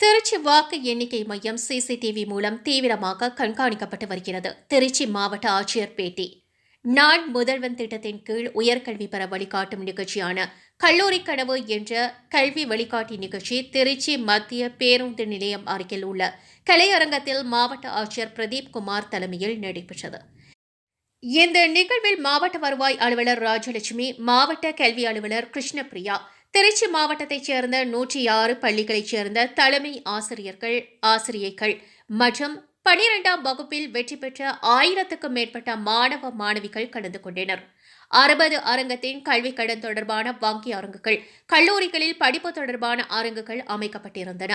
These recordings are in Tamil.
திருச்சி வாக்கு எண்ணிக்கை மையம் சிசிடிவி மூலம் தீவிரமாக கண்காணிக்கப்பட்டு வருகிறது. திருச்சி மாவட்ட ஆட்சியர் பேட்டி. நான் முதல்வன் திட்டத்தின் கீழ் உயர்கல்வி பெற வழிகாட்டும் நிகழ்ச்சியான கல்லூரி கனவு என்ற கல்வி வழிகாட்டி நிகழ்ச்சி திருச்சி மத்திய பேருந்து நிலையம் அருகில் உள்ள கலையரங்கத்தில் மாவட்ட ஆட்சியர் பிரதீப் குமார் தலைமையில் நடைபெற்றது. இந்த நிகழ்வில் மாவட்ட வருவாய் அலுவலர் ராஜலட்சுமி மாவட்ட கல்வி அலுவலர் கிருஷ்ணபிரியா திருச்சி மாவட்டத்தைச் சேர்ந்த நூற்றி ஆறு பள்ளிகளைச் சேர்ந்த தலைமை ஆசிரியர்கள் ஆசிரியைகள் மற்றும் பனிரெண்டாம் வகுப்பில் வெற்றி பெற்ற ஆயிரத்துக்கும் மேற்பட்ட மாணவ மாணவிகள் கலந்து கொண்டனர். அறுபது அரங்கத்தின் கல்வி கடன் தொடர்பான வங்கி அரங்குகள் கல்லூரிகளில் படிப்பு தொடர்பான அரங்குகள் அமைக்கப்பட்டிருந்தன.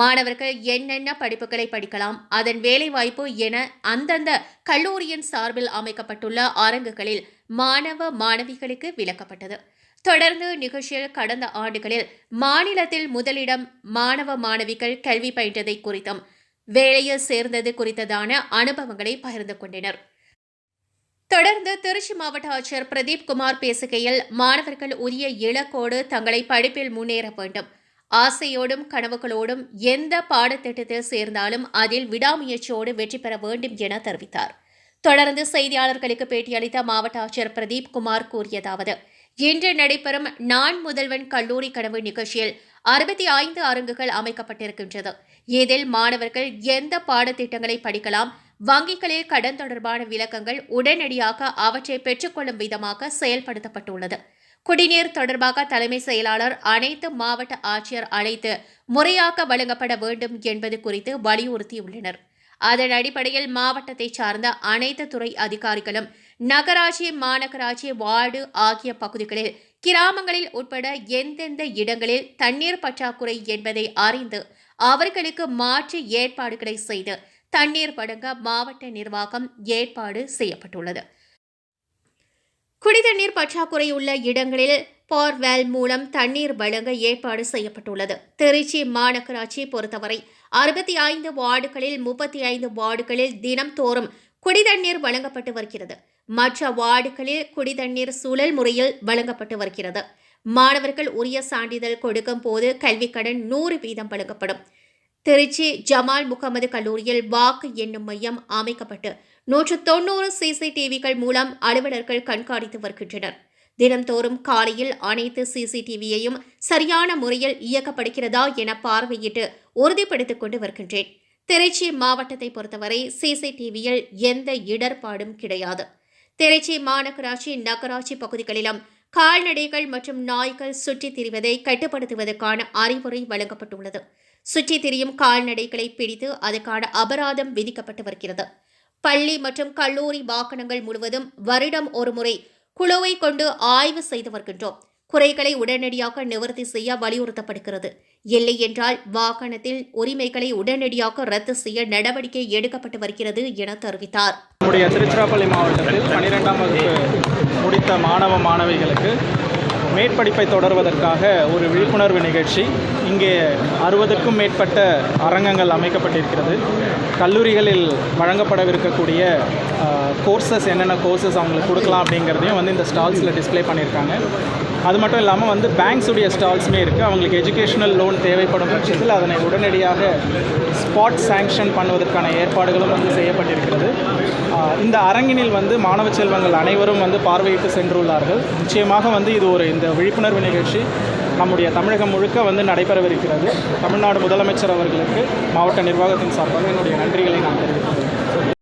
மாணவர்கள் என்னென்ன படிப்புகளை படிக்கலாம் அதன் வேலைவாய்ப்பு என அந்தந்த கல்லூரியின் சார்பில் அமைக்கப்பட்டுள்ள அரங்குகளில் மாணவ மாணவிகளுக்கு விளக்கப்பட்டது. தொடர்ந்து நிகழ்ச்சியில் கடந்த ஆண்டுகளில் மாநிலத்தில் முதலிடம் மாணவ மாணவிகள் கல்வி பயின்றதை குறித்தும் வேலையில் சேர்ந்தது குறித்ததான அனுபவங்களை பகிர்ந்து கொண்டனர். தொடர்ந்து திருச்சி மாவட்ட ஆட்சியர் பிரதீப் குமார் பேசுகையில் மாணவர்கள் உரிய இலக்கோடு தங்களை படிப்பில் முன்னேற வேண்டும். ஆசையோடும் கனவுகளோடும் எந்த பாடத்திட்டத்தில் சேர்ந்தாலும் அதில் விடாமுயற்சியோடு வெற்றி பெற வேண்டும் என தெரிவித்தார். தொடர்ந்து செய்தியாளர்களுக்கு பேட்டியளித்த மாவட்ட ஆட்சியர் பிரதீப் குமார் கூறியதாவது இன்று நடைபெறும் நான் முதல்வன் கல்லூரி கனவு நிகழ்ச்சியில் அறுபத்தி ஐந்து அரங்குகள் அமைக்கப்பட்டிருக்கின்றது. இதில் மாணவர்கள் எந்த பாடத்திட்டங்களை படிக்கலாம் வங்கிகளில் கடன் தொடர்பான விளக்கங்கள் உடனடியாக அவற்றை பெற்றுக்கொள்ளும் விதமாக செயல்படுத்தப்பட்டுள்ளது. குடிநீர் தொடர்பாக தலைமை செயலாளர் அனைத்து மாவட்ட ஆட்சியர் அழைத்து முறையாக வழங்கப்பட வேண்டும் என்பது குறித்து வலியுறுத்தியுள்ளனர். அதன் அடிப்படையில் மாவட்டத்தை சார்ந்த அனைத்து துறை அதிகாரிகளும் நகராட்சி மாநகராட்சி வார்டு ஆகிய பகுதிகளில் கிராமங்களில் உட்பட எந்தெந்த இடங்களில் தண்ணீர் பற்றாக்குறை என்பதை அறிந்து அவர்களுக்கு மாற்று ஏற்பாடுகளை செய்து தண்ணீர் வழங்க மாவட்ட நிர்வாகம் ஏற்பாடு செய்யப்பட்டுள்ளது. குடிதண்ணீர் பற்றாக்குறை உள்ள இடங்களில் பார்வேல் மூலம் தண்ணீர் வழங்க ஏற்பாடு செய்யப்பட்டுள்ளது. திருச்சி மாநகராட்சி பொறுத்தவரை அறுபத்தி ஐந்து வார்டுகளில் முப்பத்தி ஐந்து வார்டுகளில் தினம்தோறும் குடிதண்ணீர் வழங்கப்பட்டு வருகிறது. மற்ற வார்டுகளில் குடிதண்ணீர் சூழல் முறையில் வழங்கப்பட்டு வருகிறது. மாணவர்கள் உரிய சான்றிதழ் கொடுக்கும் போது கல்விக் கடன் நூறு வீதம் வழங்கப்படும். திருச்சி ஜமால் முகமது கல்லூரியில் வாக்கு எண்ணும் மையம் அமைக்கப்பட்டு நூற்று தொண்ணூறு சிசிடிவிகள் மூலம் அலுவலர்கள் கண்காணித்து வருகின்றனர். தினம்தோறும் காலையில் அனைத்து சிசிடிவியையும் சரியான முறையில் இயக்கப்படுகிறதா என பார்வையிட்டு உறுதிப்படுத்திக் கொண்டு வருகின்றேன். திருச்சி மாவட்டத்தை பொறுத்தவரை சிசிடிவியில் எந்த இடர்பாடும் கிடையாது. திருச்சி மாநகராட்சி நகராட்சி பகுதிகளிலும் கால்நடைகள் மற்றும் நாய்கள் சுற்றித் திரிவதை கட்டுப்படுத்துவதற்கான அறிவுரை வழங்கப்பட்டுள்ளது. சுற்றித் திரியும் கால்நடைகளை பிடித்து அதற்கான அபராதம் விதிக்கப்பட்டு வருகிறது. பள்ளி மற்றும் கல்லூரி வாகனங்கள் முழுவதும் வருடம் ஒருமுறை குழுவை கொண்டு ஆய்வு செய்து வருகின்றோம். குறைகளை உடனடியாக நிவர்த்தி செய்ய வலியுறுத்தப்படுகிறது. இல்லை என்றால் வாகனத்தில் உரிமைகளை உடனடியாக ரத்து செய்ய நடவடிக்கை எடுக்கப்பட்டு வருகிறது என தெரிவித்தார். நம்முடைய திருச்சிராப்பள்ளி மாவட்டத்தில் பனிரெண்டாம் வகுப்பு முடித்த மாணவ மாணவிகளுக்கு மேற்படிப்பை தொடர்வதற்காக ஒரு விழிப்புணர்வு நிகழ்ச்சி. இங்கே அறுபதுக்கும் மேற்பட்ட அரங்கங்கள் அமைக்கப்பட்டிருக்கிறது. கல்லூரிகளில் வழங்கப்படவிருக்கக்கூடிய கோர்சஸ் என்னென்ன கோர்சஸ் அவங்களுக்கு கொடுக்கலாம் அப்படிங்கிறதையும் வந்து இந்த ஸ்டால்ஸில் டிஸ்ப்ளே பண்ணியிருக்காங்க. அது மட்டும் இல்லாமல் வந்து பேங்க்ஸுடைய ஸ்டால்ஸுமே இருக்குது அவங்களுக்கு எஜுகேஷனல் லோன் தேவைப்படும் பட்சத்தில் அதனை உடனடியாக ஸ்பாட் சேங்ஷன் பண்ணுவதற்கான ஏற்பாடுகளும் வந்து செய்யப்பட்டிருக்கிறது. இந்த அரங்கினில் வந்து மாணவ செல்வங்கள் அனைவரும் வந்து பார்வையிட்டு சென்றுள்ளார்கள். நிச்சயமாக வந்து இது ஒரு இந்த விழிப்புணர்வு நிகழ்ச்சி நம்முடைய தமிழகம் முழுக்க வந்து நடைபெறவிருக்கிறது. தமிழ்நாடு முதலமைச்சர் அவர்களுக்கு மாவட்ட நிர்வாகத்தின் சார்பாக என்னுடைய நன்றிகளை நான் தெரிவித்துள்ளேன்